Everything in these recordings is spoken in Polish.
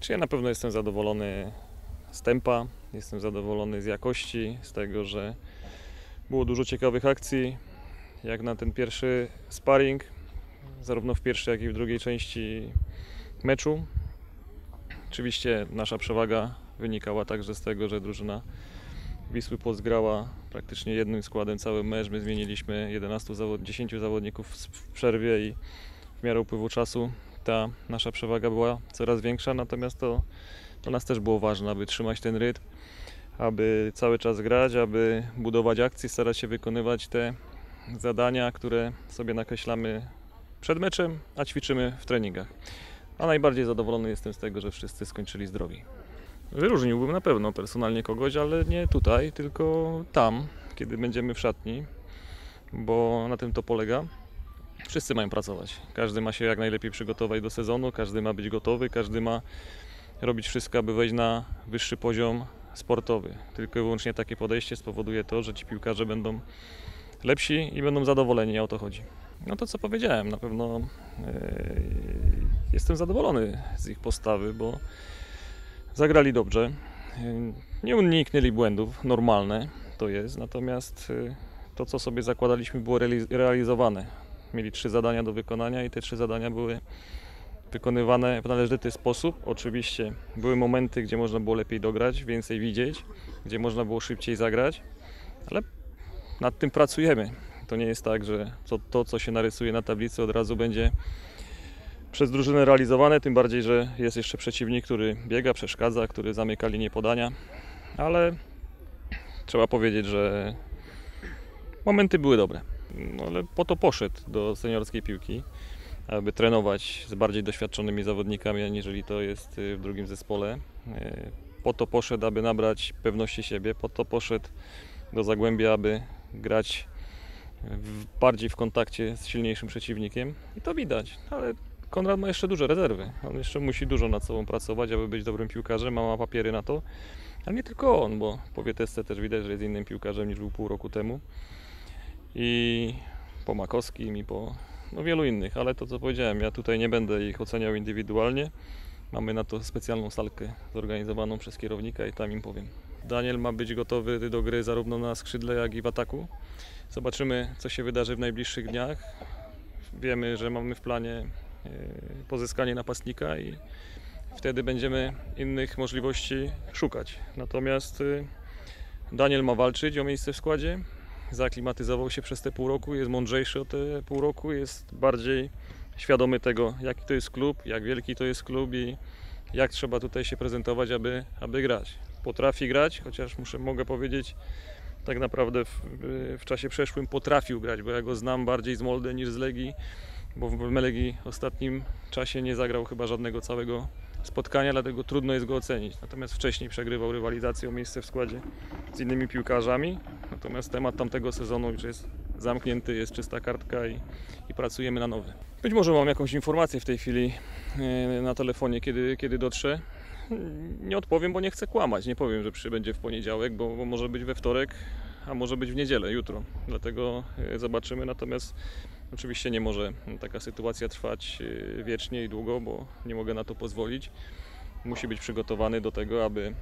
Czy ja na pewno jestem zadowolony z tempa, jestem zadowolony z jakości, z tego, że było dużo ciekawych akcji, jak na ten pierwszy sparring, zarówno w pierwszej, jak i w drugiej części meczu. Oczywiście nasza przewaga wynikała także z tego, że drużyna Wisły grała praktycznie jednym składem cały mecz. My zmieniliśmy 11 zawod 10 zawodników w przerwie i w miarę upływu czasu ta nasza przewaga była coraz większa, natomiast to dla nas też było ważne, aby trzymać ten rytm, aby cały czas grać, aby budować akcje, starać się wykonywać te zadania, które sobie nakreślamy przed meczem, a ćwiczymy w treningach. A najbardziej zadowolony jestem z tego, że wszyscy skończyli zdrowi. Wyróżniłbym na pewno personalnie kogoś, ale nie tutaj, tylko tam, kiedy będziemy w szatni, bo na tym to polega. Wszyscy mają pracować. Każdy ma się jak najlepiej przygotować do sezonu, każdy ma być gotowy, każdy ma robić wszystko, aby wejść na wyższy poziom sportowy. Tylko i wyłącznie takie podejście spowoduje to, że ci piłkarze będą lepsi i będą zadowoleni, o to chodzi. No to co powiedziałem, na pewno e, jestem zadowolony z ich postawy, bo zagrali dobrze. E, Nie uniknęli błędów, normalne to jest, natomiast e, to co sobie zakładaliśmy było reali- realizowane. Mieli trzy zadania do wykonania i te trzy zadania były wykonywane w należyty sposób. Oczywiście były momenty, gdzie można było lepiej dograć, więcej widzieć, gdzie można było szybciej zagrać, ale nad tym pracujemy. To nie jest tak, że to, to co się narysuje na tablicy od razu będzie przez drużynę realizowane, tym bardziej, że jest jeszcze przeciwnik, który biega, przeszkadza, który zamyka linię podania, ale trzeba powiedzieć, że momenty były dobre. No, ale po to poszedł do seniorskiej piłki, aby trenować z bardziej doświadczonymi zawodnikami, aniżeli to jest y, w drugim zespole. Y, Po to poszedł, aby nabrać pewności siebie, po to poszedł do Zagłębia, aby grać w, bardziej w kontakcie z silniejszym przeciwnikiem i to widać, ale Konrad ma jeszcze duże rezerwy. On jeszcze musi dużo nad sobą pracować, aby być dobrym piłkarzem, ma, ma papiery na to. Ale nie tylko on, bo po Wietesce też widać, że jest innym piłkarzem niż był pół roku temu. I po Makowskim i po no, wielu innych, ale to co powiedziałem, ja tutaj nie będę ich oceniał indywidualnie. Mamy na to specjalną salkę zorganizowaną przez kierownika i tam im powiem. Daniel ma być gotowy do gry zarówno na skrzydle, jak i w ataku. Zobaczymy, co się wydarzy w najbliższych dniach. Wiemy, że mamy w planie e, pozyskanie napastnika i wtedy będziemy innych możliwości szukać. Natomiast e, Daniel ma walczyć o miejsce w składzie. Zaaklimatyzował się przez te pół roku, jest mądrzejszy o te pół roku, jest bardziej świadomy tego, jaki to jest klub, jak wielki to jest klub i jak trzeba tutaj się prezentować, aby, aby grać. Potrafi grać, chociaż muszę, mogę powiedzieć, tak naprawdę w, w czasie przeszłym potrafił grać, bo ja go znam bardziej z Molde niż z Legii, bo w Legii w ostatnim czasie nie zagrał chyba żadnego całego spotkania, dlatego trudno jest go ocenić. Natomiast wcześniej przegrywał rywalizację o miejsce w składzie z innymi piłkarzami. Natomiast temat tamtego sezonu już jest zamknięty, jest czysta kartka i, i pracujemy na nowy. Być może mam jakąś informację w tej chwili e, na telefonie, kiedy, kiedy dotrze. Nie odpowiem, bo nie chcę kłamać. Nie powiem, że przybędzie w poniedziałek, bo, bo może być we wtorek, a może być w niedzielę, jutro. Dlatego e, zobaczymy. Natomiast oczywiście nie może taka sytuacja trwać e, wiecznie i długo, bo nie mogę na to pozwolić. Musi być przygotowany do tego, aby,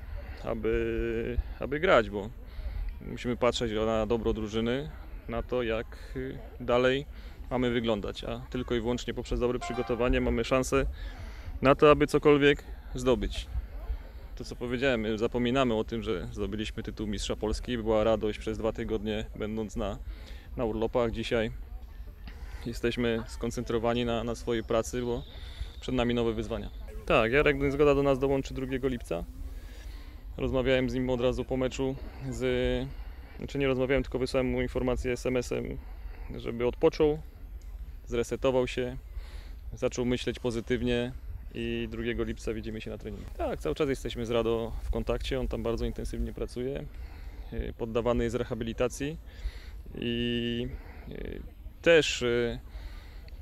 aby, aby grać, bo musimy patrzeć na dobro drużyny, na to, jak y, dalej mamy wyglądać, a tylko i wyłącznie poprzez dobre przygotowanie mamy szansę na to, aby cokolwiek zdobyć. To co powiedziałem, my zapominamy o tym, że zdobyliśmy tytuł Mistrza Polski. Była radość przez dwa tygodnie, będąc na, na urlopach. Dzisiaj jesteśmy skoncentrowani na, na swojej pracy, bo przed nami nowe wyzwania. Tak, Jarek Zgoda do nas dołączy 2 lipca. Rozmawiałem z nim od razu po meczu z znaczy nie rozmawiałem, tylko wysłałem mu informację SMS-em, żeby odpoczął, zresetował się, zaczął myśleć pozytywnie i 2 lipca widzimy się na treningu. Tak, cały czas jesteśmy z Rado w kontakcie, on tam bardzo intensywnie pracuje, yy, poddawany jest rehabilitacji i yy, też yy,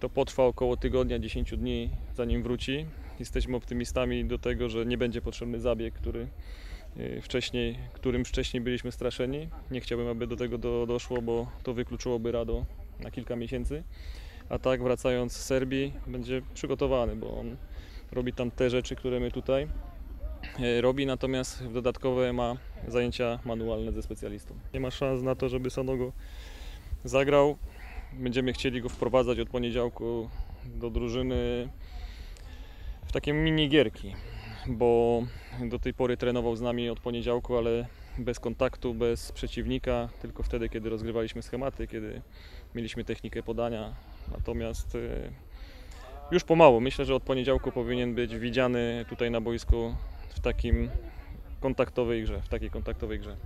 to potrwa około tygodnia, 10 dni zanim wróci. Jesteśmy optymistami do tego, że nie będzie potrzebny zabieg, który y, wcześniej, którym wcześniej byliśmy straszeni. Nie chciałbym, aby do tego do, doszło, bo to wykluczyłoby Rado na kilka miesięcy. A tak wracając z Serbii będzie przygotowany, bo on robi tam te rzeczy, które my tutaj e, robi, natomiast dodatkowe ma zajęcia manualne ze specjalistą. Nie ma szans na to, żeby Sanogo zagrał. Będziemy chcieli go wprowadzać od poniedziałku do drużyny w takie mini gierki, bo do tej pory trenował z nami od poniedziałku, ale bez kontaktu, bez przeciwnika, tylko wtedy, kiedy rozgrywaliśmy schematy, kiedy mieliśmy technikę podania. Natomiast e, już pomału, myślę, że od poniedziałku powinien być widziany tutaj na boisku w takim kontaktowej grze, w takiej kontaktowej grze.